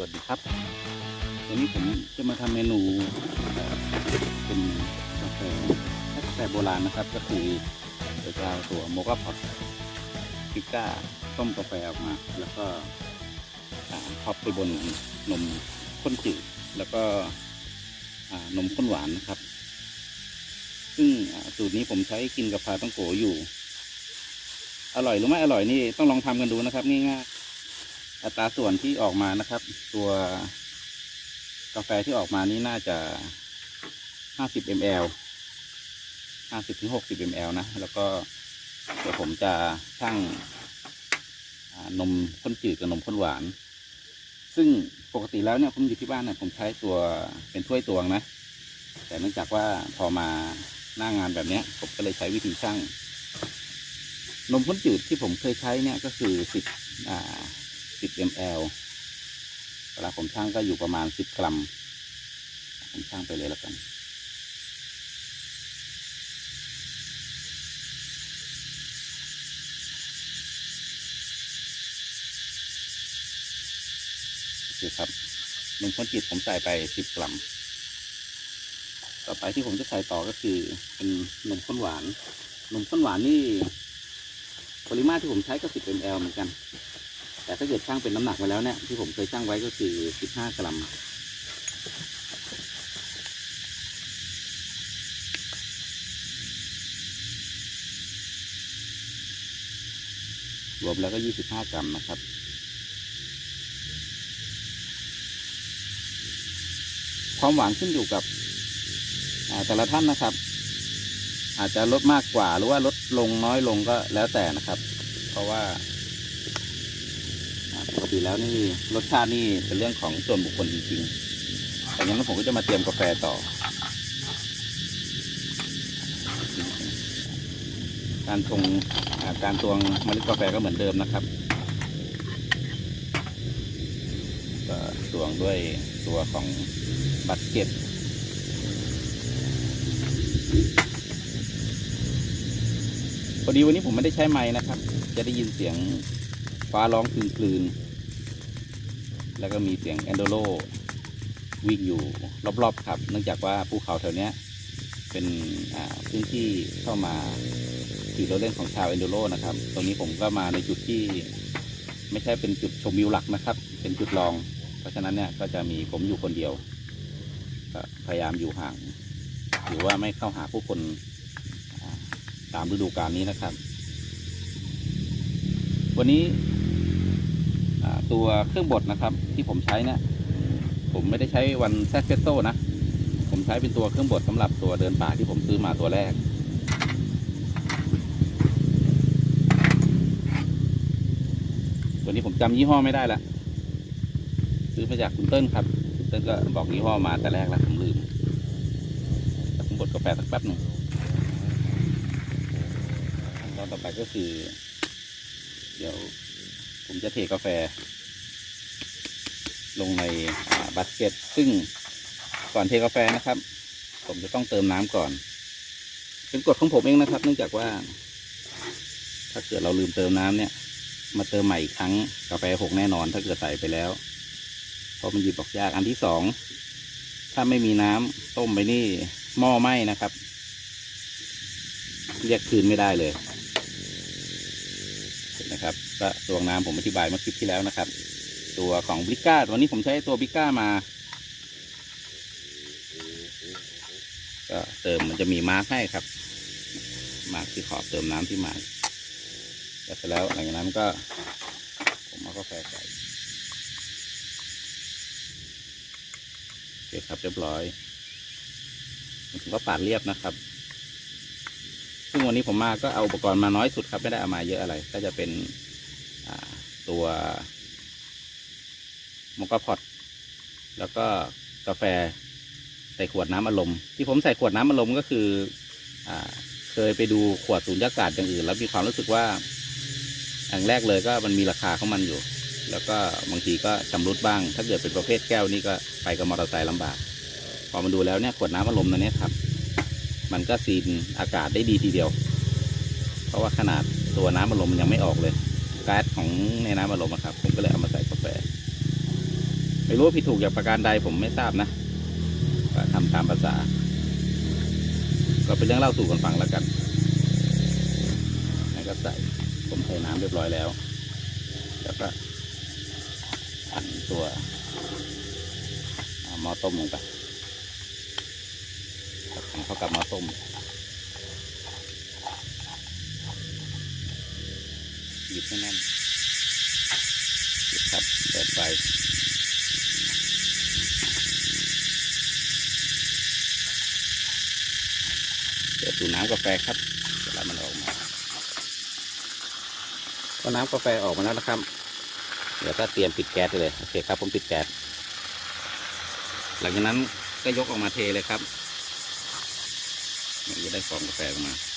วัสดีครับ วันนี้ผมจะมาทำเมนูเป็นกาแฟกาแฟโบราณนะครับ ก็คือจะเอาตัวโมกาพอตพิก้าต้มกาแฟออกมา แล้วก็ท็อปไปบนนมข้นจืดแล้วก็นมข้นหวานนะครับ ซึ่งสูตรนี้ผมใช้กินกับพาต้องโกอยู่ อร่อยหรือไม่อร่อยนี่ต้องลองทำกันดูนะครับ ง่ายๆ อัตราส่วนที่ออกมานะครับ ตัวกาแฟที่ออกมานี่น่าจะ 50 ml 50ถึง60 ml นะ แล้วก็เดี๋ยวผมจะชั่งนมข้นจืดกับนมข้นหวาน ซึ่งปกติแล้วเนี่ยผมอยู่ที่บ้านเนี่ยผมใช้ตัวเป็นถ้วยตวงนะ แต่เนื่องจากว่าพอมาหน้างานแบบนี้ผมก็เลยใช้วิธีชั่ง นมข้นจืดที่ผมเคยใช้เนี่ยก็คือสิบอ่า สิบ ml เวลาผมชั่งก็อยู่ประมาณสิบกรัม ผมชั่งไปเลยแล้วกันโอเคครับนมข้นจืดผมใส่ไปสิบกรัม ต่อไปที่ผมจะใส่ต่อก็คือ เป็นนมข้นหวาน นมข้นหวานนี่ ปริมาตรที่ผมใช้ก็10 ml เหมือนกัน แต่ถ้าเกิดช่างเป็นน้ำหนักไว้แล้วเนี่ยที่ผมเคยช่างไว้ก็คือ 15 กรัมรวมแล้วก็ 25 กรัมนะครับ ความหวานขึ้นอยู่กับแต่ละท่านนะครับ อาจจะลดมากกว่าหรือว่าลดลงน้อยลงก็แล้วแต่นะครับ เพราะว่า ติแล้วนี่รสชาตินี่เป็นเรื่องของส่วนบุคคลจริงๆแต่ยังนั้นผมก็จะมาเตรียมกาแฟต่อ การชงการตวงเมล็ดกาแฟก็เหมือนเดิมนะครับก็ตวงด้วยตัวของบัตเก็ตพอดีวันนี้ผมไม่ได้ใช้ไม้นะครับ จะได้ยินเสียงฟ้าร้องคลืนๆ แล้วก็มีเสียงแอนโดโลวิ่งอยู่รอบๆครับ เนื่องจากว่าภูเขาแถวนี้เป็นพื้นที่เข้ามาขี่รถเล่นของชาวแอนโดโลนะครับ ตรงนี้ผมก็มาในจุดที่ไม่ใช่เป็นจุดชมวิวหลักนะครับ เป็นจุดรอง เพราะฉะนั้นเนี่ยก็จะมีผมอยู่คนเดียวก็พยายามอยู่ห่าง หรือว่าไม่เข้าหาผู้คนตามฤดูกาลนี้นะครับ วันนี้ ตัวเครื่องบดนะครับ ที่ผมใช้นี่ยผมไม่ได้ใช้วันแซกเฟสโซนะ ผมใช้เป็นตัวเครื่องบดสำหรับตัวเดินป่าที่ผมซื้อมาตัวแรก ตัวนี้ผมจำยี่ห้อไม่ได้ละ ซื้อมาจากคุณเติ้ลครับคุณเติ้ลก็บอกยี่ห้อมาแต่แรกแล้วผมลืมแต่ผมบดกาแฟสักแป๊บหนึ่งตอนต่อไปก็คือ เดี๋ยวผมจะเทกาแฟ ลงในบัสเก็ตซึ่งก่อนเทกาแฟนะครับ ผมจะต้องเติมน้ำก่อน เป็นกฎของผมเองนะครับ เนื่องจากว่า ถ้าเกิดเราลืมเติมน้ำเนี่ย มาเติมใหม่อีกครั้งกาแฟหกแน่นอน ถ้าเกิดใส่ไปแล้ว เพราะมันหยิบออกยากอันที่สองถ้าไม่มีน้ำต้มไปนี่หม้อไหม้นะครับเรียกคืนไม่ได้เลยเห็นนะครับก็ตวงน้ำผมอธิบายเมื่อคลิปที่แล้วนะครับ ตัวของบริก้าวันนี้ผมใช้ตัวบริก้ามาก็เติมมันจะมีมาร์กให้ครับ มาร์กที่ขอบเติมน้ำที่มาร์กแล้วเสร็จแล้วหลังจากนั้นก็ ผมเอากาแฟใส่โอเคครับเรียบร้อยผมก็ปาดเรียบนะครับ ซึ่งวันนี้ผมมาก็เอาอุปกรณ์มาน้อยสุดครับ ไม่ได้เอามาเยอะอะไร ก็จะเป็นตัว มกพอตแล้วก็กาแฟใส่ขวดน้ำอารมณ์ที่ผมใส่ขวดน้ำอารมณ์ก็คืออเคยไปดูขวดสูญญากาศอย่างอื่น แล้วมีความรู้สึกว่าอย่างแรกเลยก็มันมีราคาของมันอยู่ แล้วก็บางทีก็ชำรุดบ้าง ถ้าเกิดเป็นประเภทแก้วนี่ก็ไปกับมอเตอร์ไซค์ลำบาก พอมาดูแล้วเนี่ยขวดน้ำอารมณ์ตัวเนี้ยครับ มันก็ซีนอากาศได้ดีทีเดียว เพราะว่าขนาดตัวน้ำอารมณ์มันยังไม่ออกเลยก๊าซของในน้ำอารมณ์ครับผมก็เลยเอามาใส่กาแฟ ไม่รู้ผิดถูกอย่างประการใดผมไม่ทราบนะก็ทำตามภาษา ก็เป็นเรื่องเล่าสู่กันฟังแล้วกันแล้วก็ใส่ผมใส่น้ำเรียบร้อยแล้ว แล้วก็อันตัวหม้อต้มลงไปครับให้เข้ากับหม้อต้มหยิบให้แน่นหยิบครับเปิดไฟ เปิดดูน้ำกาแฟครับเวลามันออกมาก็น้ำกาแฟออกมาแล้วนะครับ เดี๋ยวก็เตรียมปิดแก๊สได้เลยโอเคครับ ผมปิดแก๊สหลังจากนั้นก็ยกออกมาเทเลยครับมันจะได้ฟองกาแฟออกมาน